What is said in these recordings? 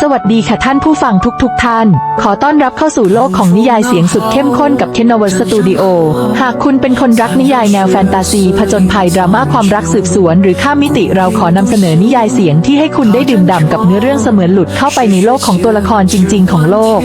สวัสดีค่ะท่านผู้ฟังทุกๆทท่าน ขอต้อนรับเข้าสู่โลกของนิยายเสียงสุดเข้มข้นกับเคนเวอร์สตูดิโอหากคุณเป็นคนรักนิยายแนวแฟนตาซี ผจญภัยดราม่าความรักสืบสวน หรือข้ามมิติเราขอนำเสนอนิยายเสียงที่ให้คุณได้ดื่มด่ำกับเนื้อเรื่องเสมือนหลุดเข้าไปในโลกของตัวละครจริง ๆ ของโลก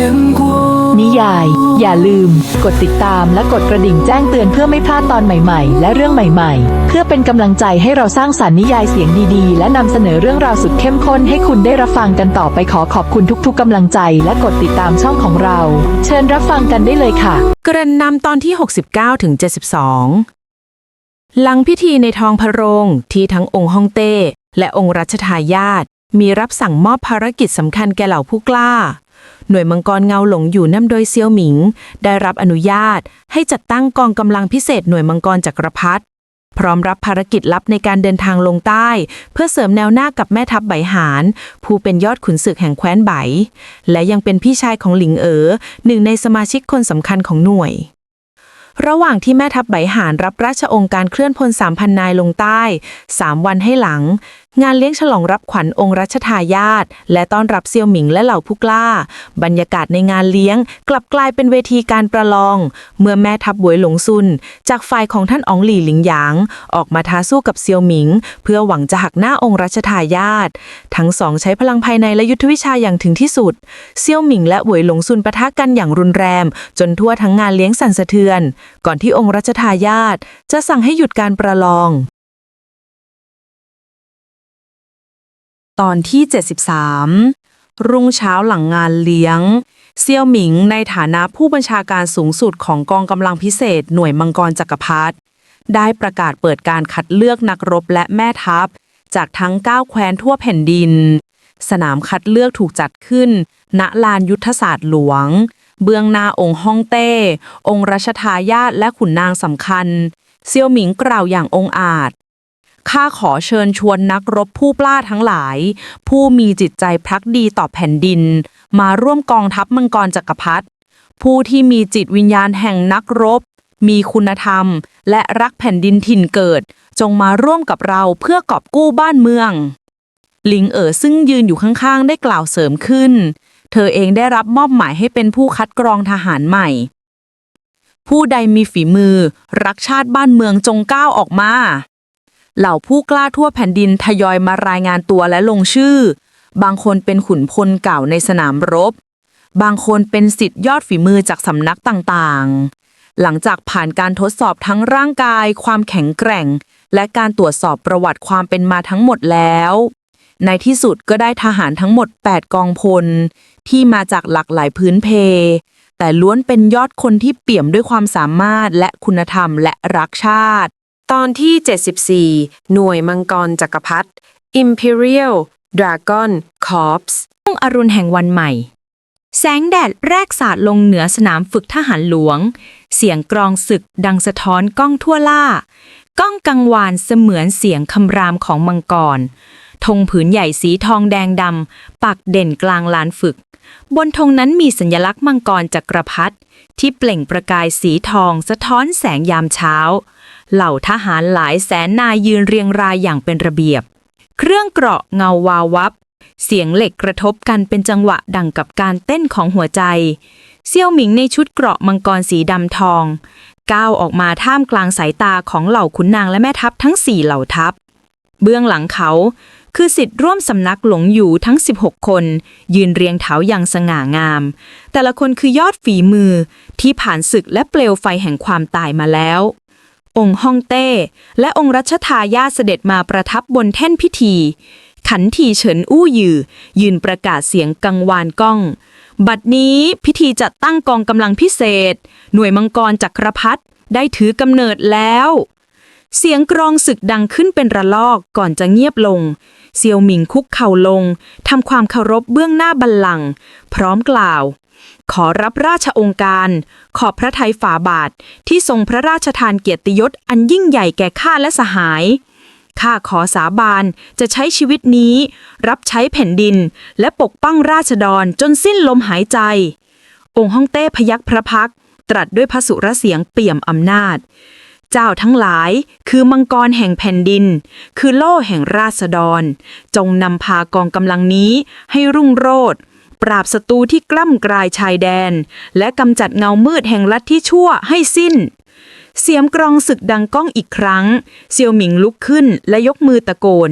นิยาย อย่าลืม กดติดตามและกดกระดิ่งแจ้งเตือนเพื่อไม่พลาดตอนใหม่ๆ และเรื่องใหม่ๆ เพื่อเป็นกำลังใจให้เราสร้างสรรค์นิยายเสียงดีๆ และนำเสนอเรื่องราวสุดเข้มข้นให้คุณได้รับฟังกันต่อไปขอขอบคุณทุกๆกำลังใจ และกดติดตามช่องของเรา เชิญรับฟังกันได้เลยค่ะ กริ่นนำตอนที่ 69ถึง72 หลังพิธีในทองพระโรงที่ทั้งองค์ฮ่องเต้และองค์รัชทายาทมีรับสั่งมอบภารกิจสำคัญแก่เหล่าผู้กล้า หน่วยมังกรเงาหลงอยู่นำโดยเซียวหมิง ได้รับอนุญาต ให้จัดตั้งกองกำลังพิเศษหน่วยมังกรจักรพรรดิพร้อมรับภารกิจลับในการเดินทางลงใต้ เพื่อเสริมแนวหน้ากับแม่ทัพไบหาน ผู้เป็นยอดขุนศึกแห่งแคว้นไบ และยังเป็นพี่ชายของหลิงเอ๋อหนึ่งในสมาชิกคนสำคัญของหน่วย ระหว่างที่แม่ทัพไบหานรับราชองค์การเคลื่อนพล3,000นายลงใต้3วันให้หลังงานเลี้ยงฉลองรับขวัญองค์รัชทายาทและต้อนรับเซียวหมิงและเหล่าผู้กล้า บรรยากาศในงานเลี้ยง กลับกลายเป็นเวทีการประลอง เมื่อแม่ทัพบวยหลงซุน จากฝ่ายของท่านอองหลี่หลิงหยาง ออกมาท้าสู้กับเซียวหมิง เพื่อหวังจะหักหน้าองค์รัชทายาททั้งสองใช้พลังภายในและยุทธวิชาอย่างถึงที่สุด เซียวหมิงและหวยหลงซุนปะทะกันอย่างรุนแรง จนทั่วทั้งงานเลี้ยงสั่นสะเทือน ก่อนที่องค์รัชทายาทจะสั่งให้หยุดการประลอง ตอนที่ 73 รุ่งเช้าหลังงานเลี้ยง เซียวหมิงในฐานะผู้บัญชาการสูงสุดของกองกำลังพิเศษหน่วยมังกรจักรพรรดิได้ประกาศเปิดการคัดเลือกนักรบและแม่ทัพ จากทั้ง 9 แคว้นทั่วแผ่นดิน สนามคัดเลือกถูกจัดขึ้น ณลานยุทธศาสตร์หลวง เบื้องหน้าองค์ฮ่องเต้ องค์รัชทายาทและขุนนางสำคัญ เซียวหมิงกล่าวอย่างองอาจ ข้าขอเชิญชวนนักรบผู้ปล้าทั้งหลาย ผู้มีจิตใจพรักดีต่อแผ่นดิน มาร่วมกองทัพมังกรจักรพรรดิผู้ที่มีจิตวิญญาณแห่งนักรบ มีคุณธรรม และรักแผ่นดินถิ่นเกิด จงมาร่วมกับเราเพื่อกอบกู้บ้านเมืองหลิงเอ๋อซึ่งยืนอยู่ข้างๆ ได้กล่าวเสริมขึ้น เธอเองได้รับมอบหมายให้เป็นผู้คัดกรองทหารใหม่ ผู้ใดมีฝีมือ รักชาติบ้านเมืองจงก้าวออกมา เหล่าผู้กล้าทั่วแผ่นดินทยอยมารายงานตัวและลงชื่อ บางคนเป็นขุนพลเก่าในสนามรบ บางคนเป็นสิทธิยอดฝีมือจากสำนักต่างๆ หลังจากผ่านการทดสอบทั้งร่างกาย ความแข็งแกร่ง และการตรวจสอบประวัติความเป็นมาทั้งหมดแล้ว ในที่สุดก็ได้ทหารทั้งหมด 8 กองพล ที่มาจากหลากหลายพื้นเพ แต่ล้วนเป็นยอดคนที่เปี่ยมด้วยความสามารถและคุณธรรมและรักชาติ ตอนที่ 74 หน่วยมังกรจักรพรรดิ Imperial Dragon Corps รุ่งอรุณแห่งวันใหม่ แสงแดดแรกสาดลงเหนือสนามฝึกทหารหลวง เสียงกรองศึกดังสะท้อนก้องทั่วล่า ก้องกังวานเสมือนเสียงคำรามของมังกร ธงผืนใหญ่สีทองแดงดำปักเด่นกลางลานฝึก บนธงนั้นมีสัญลักษณ์มังกรจักรพรรดิที่เปล่งประกายสีทองสะท้อนแสงยามเช้า เหล่าทหารหลายแสนนายยืนเรียงรายอย่างเป็นระเบียบ เครื่องเกราะเงาวาววับ เสียงเหล็กกระทบกันเป็นจังหวะดังกับการเต้นของหัวใจ เซี่ยวหมิงในชุดเกราะมังกรสีดำทอง ก้าวออกมาท่ามกลางสายตาของเหล่าขุนนางและแม่ทัพทั้งสี่เหล่าทัพ เบื้องหลังเขา คือสิทธิ์ร่วมสำนักหลงอยู่ทั้ง 16 คน ยืนเรียงแถวอย่างสง่างาม แต่ละคนคือยอดฝีมือที่ผ่านศึกและเปลวไฟแห่งความตายมาแล้ว องค์ฮ่องเต้ และองค์รัชทายาเสด็จมาประทับบนแท่นพิธี ขันทีเฉินอู้ยือ ยืนประกาศเสียงกังวานก้อง บัดนี้พิธีจัดตั้งกองกำลังพิเศษ หน่วยมังกรจักรพรรดิได้ถือกำเนิดแล้ว เสียงกรองศึกดังขึ้นเป็นระลอกก่อนจะเงียบลง เซียวหมิงคุกเข่าลงทำความเคารพเบื้องหน้าบัลลังก์พร้อมกล่าวขอรับราชองค์การ ขอบพระทัยฝ่าบาทที่ทรงพระราชทานเกียรติยศอันยิ่งใหญ่แก่ข้าและสหาย ข้าขอสาบานจะใช้ชีวิตนี้ รับใช้แผ่นดิน และปกป้องราษฎรจนสิ้นลมหายใจ องค์ฮ่องเต้พยักพระพัก ตร์ตรัสด้วยพระสุรเสียงเปี่ยมอำนาจ เจ้าทั้งหลายคือมังกรแห่งแผ่นดิน คือโล่แห่งราษฎร จงนำพากองกำลังนี้ให้รุ่งโรจน์ ปราบศัตรูที่กล้ำกลายชายแดน และกำจัดเงามืดแห่งลัทธิชั่วให้สิ้น เสียงกรองศึกดังก้องอีกครั้ง เซียวหมิงลุกขึ้นและยกมือตะโกน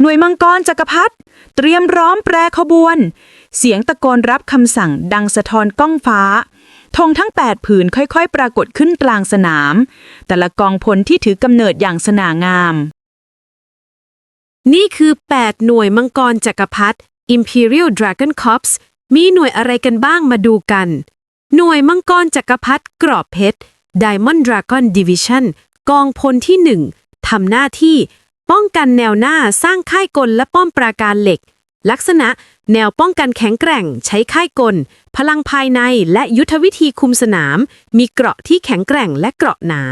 หน่วยมังกรจักรพรรดิเตรียมร้อมแปรขบวน เสียงตะโกนรับคำสั่งดังสะท้อนก้องฟ้าธงทั้ง 8 ผืนค่อยๆ ปรากฏขึ้นกลางสนาม แต่ละกองพลที่ถือกำเนิดอย่างสง่างาม นี่คือ 8 หน่วยมังกรจักรพรรดิ Imperial Dragon Corps มีหน่วยอะไรกันบ้างมาดูกัน หน่วยมังกรจักรพรรดิกรอบเพชร Diamond Dragon Division กองพลที่ 1 ทำหน้าที่ ป้องกันแนวหน้าสร้างค่ายกลและป้อมปราการเหล็ก ลักษณะแนวป้องกันแข็งแกร่ง ใช้ค่ายกล พลังภายในและยุทธวิธีคุมสนาม มีเกราะที่แข็งแกร่งและเกราะหนา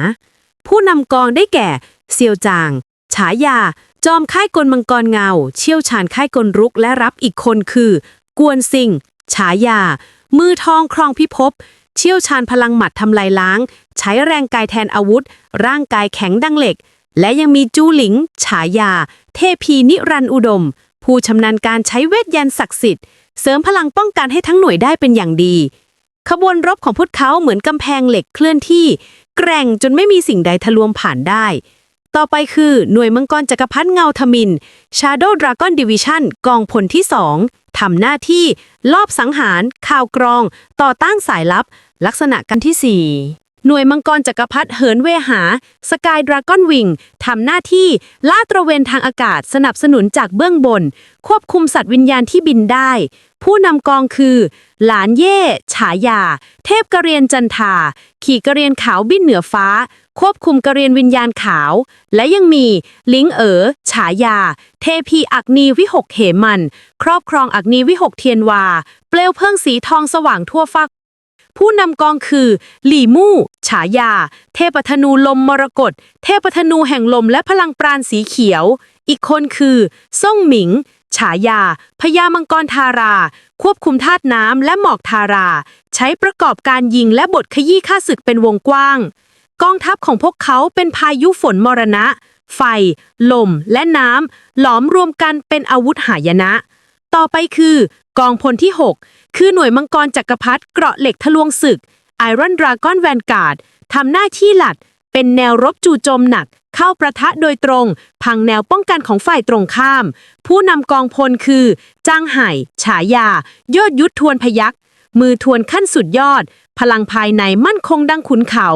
ผู้นำกองได้แก่ เซียวจาง ฉายา จอมค่ายกลมังกรเงา เชี่ยวชาญค่ายกลรุกและรับอีกคนคือ กวนซิงฉายา มือทองครองพิภพเชี่ยวชาญพลังหมัดทำลายล้าง ใช้แรงกายแทนอาวุธ ร่างกายแข็งดังเหล็ก และยังมีจูหลิง ฉายา เทพีนิรันดร์อุดม ผู้ชำนาญการใช้เวทยันศักดิ์สิทธิ์เสริมพลังป้องกันให้ทั้งหน่วยได้เป็นอย่างดี ขบวนรบของพวกเขาเหมือนกำแพงเหล็กเคลื่อนที่ แกร่งจนไม่มีสิ่งใดทะลวงผ่านได้ ต่อไปคือหน่วยมังกรจักรพรรดิเงาทมิน Shadow Dragon Division กองพลที่ 2 ทำหน้าที่ ลอบสังหาร ข่าวกรอง ต่อต้านสายลับ ลักษณะกันที่ 4 หน่วยมังกรจักรพรรดิเหินเวหา Sky Dragon Wing ทำหน้าที่ล่าตระเวนทางอากาศสนับสนุนจากเบื้องบน ควบคุมสัตว์วิญญาณที่บินได้ ผู้นำกองคือ หลานเย่ ฉายา เทพกระเรียนจันทา ขี่กระเรียนขาวบินเหนือฟ้า ควบคุมกระเรียนวิญญาณขาว และยังมีลิงเอ๋อฉายา เทพีอักนีวิหกเหมัน ครอบครองอักนีวิหกเทียนวา เปลวเพลิงสีทองสว่างทั่วฟ้าผู้นำกองคือ หลี่มู่ ฉายา เทพธนูลมมรกตเทพธนูแห่งลมและพลังปราณสีเขียว อีกคนคือซ่งหมิงฉายาพญามังกรทารา ควบคุมธาตุน้ำและหมอกทารา ใช้ประกอบการยิงและบทขยี้ข้าศึกเป็นวงกว้าง กองทัพของพวกเขาเป็นพายุฝนมรณะ ไฟ ลม และน้ำหลอมรวมกันเป็นอาวุธหายนะ ต่อไปคือ กองพลที่ 6 คือหน่วยมังกรจักรพรรดิเกราะเหล็กทะลวงศึก Iron Dragon Vanguard ทำหน้าที่หลัก เป็นแนวรบจู่โจมหนัก เข้าประทะโดยตรง พังแนวป้องกันของฝ่ายตรงข้าม ผู้นำกองพลคือ จางไห่ ฉายา ยอดยุทธทวนพยักมือทวนขั้นสุดยอด พลังภายในมั่นคงดังขุนเขา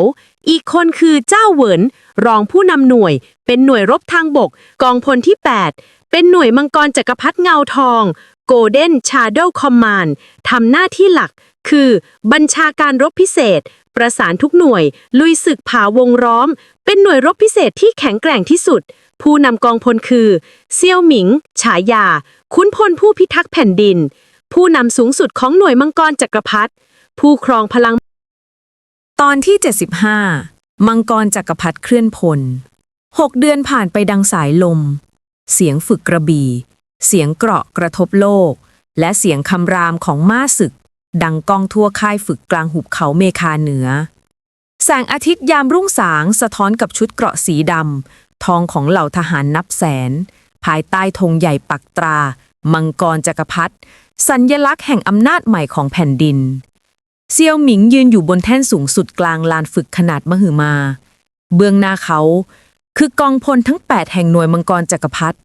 อีกคนคือเจ้าเหวินรองผู้นำหน่วย เป็นหน่วยรบทางบก กองพลที่ 8 เป็นหน่วยมังกรจักรพรรดิเงาทอง Golden Shadow Command ทำหน้าที่หลัก คือ บัญชาการรบพิเศษ ประสานทุกหน่วย ลุยศึกผาวงล้อม เป็นหน่วยรบพิเศษที่แข็งแกร่งที่สุด ผู้นำกองพลคือ เซียวหมิง ฉายาขุนพลผู้พิทักษ์แผ่นดิน ผู้นำสูงสุดของหน่วยมังกรจักรพรรดิผู้ครองพลัง ตอนที่ 75 มังกรจักรพรรดิเคลื่อนพลหกเดือนผ่านไปดังสายลม เสียงฝึกกระบี่ เสียงเกราะกระทบโลก และเสียงคำรามของม้าศึก ดังก้องทั่วค่ายฝึกกลางหุบเขาเมคาเหนือ แสงอาทิตย์ยามรุ่งสางสะท้อนกับชุดเกราะสีดำทองของเหล่าทหารนับแสน ภายใต้ธงใหญ่ปักตรา มังกรจักรพรรดิสัญญลักษณ์แห่งอำนาจใหม่ของแผ่นดิน เซียวหมิงยืนอยู่บนแท่นสูงสุดกลางลานฝึกขนาดมหึมา เบื้องหน้าเขา คือกองพลทั้ง 8 แห่งหน่วยมังกรจักรพรรดิ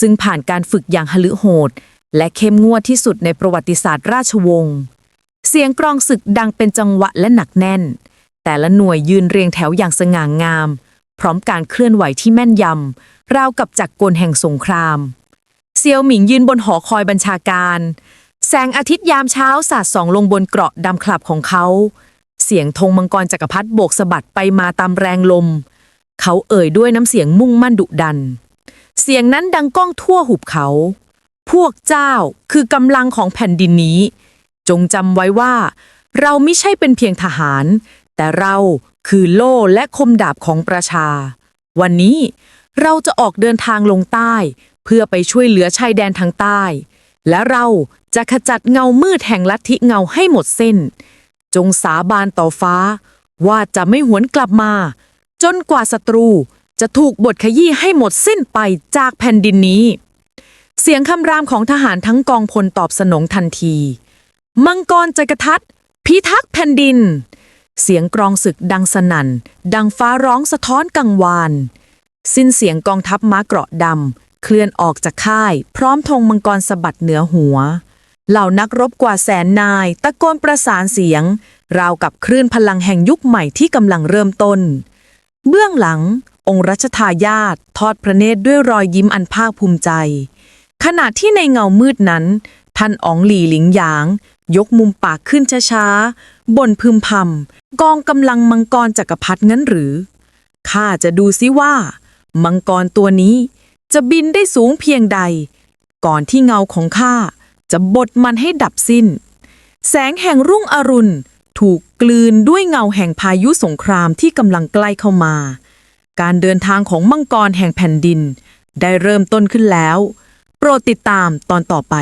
ซึ่งผ่านการฝึกอย่างหฤโหด และเข้มงวดที่สุดในประวัติศาสตร์ราชวงศ์เสียงกรองศึกดังเป็นจังหวะและหนักแน่น แต่ละหน่วยยืนเรียงแถวอย่างสง่างาม พร้อมการเคลื่อนไหวที่แม่นยำราวกับจักรกลแห่งสงคราม เซียวหมิงยืนบนหอคอยบัญชาการ แสงอาทิตย์ยามเช้าสาดส่องลงบนเกราะดำคลับของเขา เสียงธงมังกรจักรพรรดิโบกสะบัดไปมาตามแรงลม เขาเอ่ยด้วยน้ำเสียงมุ่งมั่นดุดัน เสียงนั้นดังก้องทั่วหุบเขา พวกเจ้าคือกำลังของแผ่นดินนี้ จงจำไว้ว่า เราไม่ใช่เป็นเพียงทหาร แต่เราคือโล่และคมดาบของประชา วันนี้เราจะออกเดินทางลงใต้ เพื่อไปช่วยเหลือชายแดนทางใต้ และเราจะขจัดเงามืดแห่งลัทธิเงาให้หมดสิ้น จงสาบานต่อฟ้า ว่าจะไม่หวนกลับมา จนกว่าศัตรูจะถูกบทขยี้ให้หมดสิ้นไปจากแผ่นดินนี้ เสียงคำรามของทหารทั้งกองพลตอบสนองทันที มังกรใจกระทัดพิทักษ์แผ่นดิน เสียงกรองศึกดังสนั่น ดังฟ้าร้องสะท้อนกังวาน สิ้นเสียงกองทัพม้าเกราะดำ เคลื่อนออกจากค่าย พร้อมธงมังกรสะบัดเหนือหัว เหล่านักรบกว่าแสนนาย ตะโกนประสานเสียง ราวกับคลื่นพลังแห่งยุคใหม่ที่กำลังเริ่มต้น เบื้องหลัง องค์รัชทายาททอดพระเนตรด้วยรอยยิ้มอันภาคภูมิใจ ขณะที่ในเงามืดนั้น ท่านอ๋องหลี่หลิงหยาง ยกมุมปากขึ้นช้าๆบ่นพึมพำกองกำลังมังกรจักรพรรดิงั้นหรือข้าจะดูซิว่า มังกรตัวนี้ จะบินได้สูงเพียงใด ก่อนที่เงาของข้าจะบดมันให้ดับสิ้น แสงแห่งรุ่งอรุณถูกกลืนด้วยเงาแห่งพายุสงครามที่กำลังใกล้เข้ามา การเดินทางของมังกรแห่งแผ่นดิน ได้เริ่มต้นขึ้นแล้ว โปรดติดตามตอนต่อไป